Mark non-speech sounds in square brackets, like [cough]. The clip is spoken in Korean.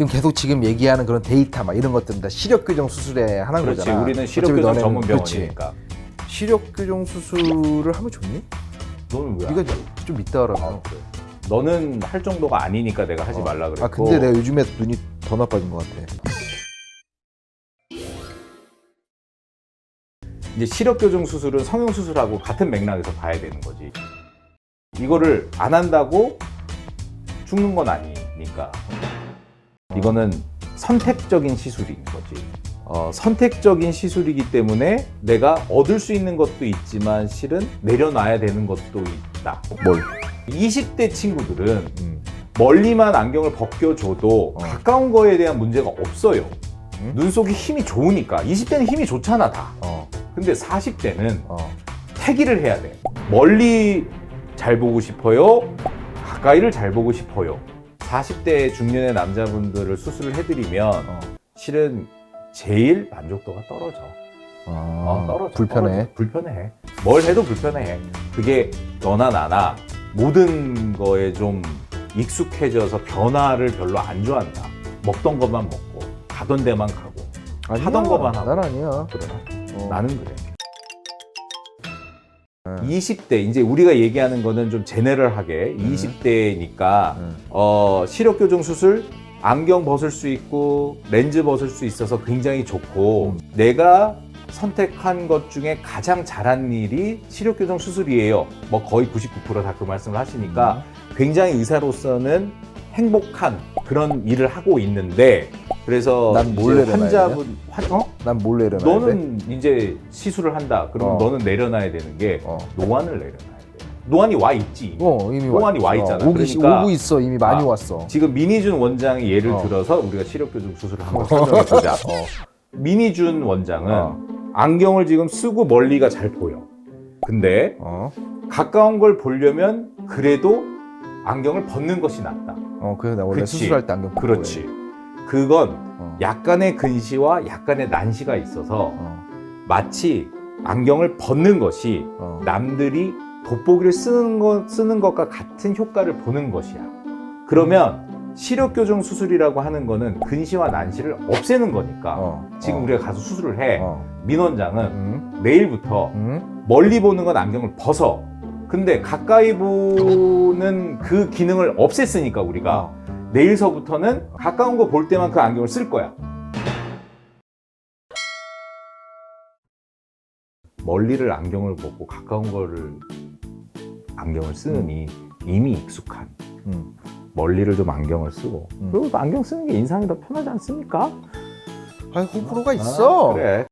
그럼 계속 지금 얘기하는 그런 데이터 막 이런 것들은 다 시력 교정 수술에 하는 그렇지. 거잖아. 우리는 시력 어차피 교정 너네는- 전문 그렇지. 병원이니까. 시력 교정 수술을 하면 좋니? 너는 왜? 해? 좀 이따 하라고. 아, 그래. 너는 할 정도가 아니니까 내가 하지 말라 그랬고. 아 근데 내가 요즘에 눈이 더 나빠진 것 같아. 이제 시력 교정 수술은 성형 수술하고 같은 맥락에서 봐야 되는 거지. 이거를 안 한다고 죽는 건 아니니까. 이거는 선택적인 시술인 거지. 어, 선택적인 시술이기 때문에 내가 얻을 수 있는 것도 있지만 실은 내려놔야 되는 것도 있다. 뭘? 20대 친구들은 음. 멀리만 안경을 벗겨줘도 어. 가까운 거에 대한 문제가 없어요. 음? 눈 속이 힘이 좋으니까. 20대는 힘이 좋잖아, 다. 어. 근데 40대는 어. 태기를 해야 돼. 멀리 잘 보고 싶어요. 가까이를 잘 보고 싶어요. 40대 중년의 남자분들을 수술을 해드리면 어. 실은 제일 만족도가 떨어져. 아, 어, 떨어져. 불편해. 떨어져. 불편해. 뭘 해도 불편해. 그게 너나 나나 모든 거에 좀 익숙해져서 변화를 별로 안 좋아한다. 먹던 것만 먹고 가던 데만 가고. 하던 것만 하고. 난 아니야. 그래. 어. 나는 그래. 응. 20대 이제 우리가 얘기하는 거는 좀 제네럴하게 음. 20대니까 응. 어, 시력 교정 수술 안경 벗을 수 있고 렌즈 벗을 수 있어서 굉장히 좋고 음. 내가 선택한 것 중에 가장 잘한 일이 시력 교정 수술이에요. 뭐 거의 99%다 그 말씀을 하시니까 음. 굉장히 의사로서는 행복한 그런 일을 하고 있는데 그래서 난 이제 몰래 내놔야 환자분 환, 어? 난 몰래 일어나야 돼. 너는 이제 시술을 한다. 그러면 어. 너는 내려놔야 되는 게 어. 노안을 내려놔야 돼. 노안이 와 있지. 이미. 어, 이미 노안이 와 어, 있잖아. 오기, 시- 그러니까- 오고 있어. 이미 많이 아. 왔어. 지금 민희준 원장의 예를 어. 들어서 우리가 시력교정 수술을 한번 설명해 보자. [laughs] 어. 민희준 원장은 어. 안경을 지금 쓰고 멀리가 잘 보여. 근데 어. 가까운 걸 보려면 그래도 안경을 벗는 것이 낫다. 어, 그래서 나 원래 그치. 수술할 때 안경 벗고 그렇지. 그건 어. 약간의 근시와 약간의 난시가 있어서 어. 마치 안경을 벗는 것이 어. 남들이 돋보기를 쓰는 것, 쓰는 것과 같은 효과를 보는 것이야. 그러면 시력 교정 수술이라고 하는 거는 근시와 난시를 없애는 거니까 어. 지금 어. 우리가 가서 수술을 해. 어. 민 원장은 음. 내일부터 음. 멀리 보는 건 안경을 벗어. 근데 가까이 보는 그 기능을 없앴으니까 우리가 어. 내일서부터는 가까운 거 볼 때만 그 안경을 쓸 거야. 멀리를 안경을 벗고 가까운 거를 안경을 쓰느니 이미 익숙한 음. 멀리를 좀 안경을 쓰고 음. 그리고 또 안경 쓰는 게 인상이 더 편하지 않습니까? 아니 호불호가 있어. 아, 그래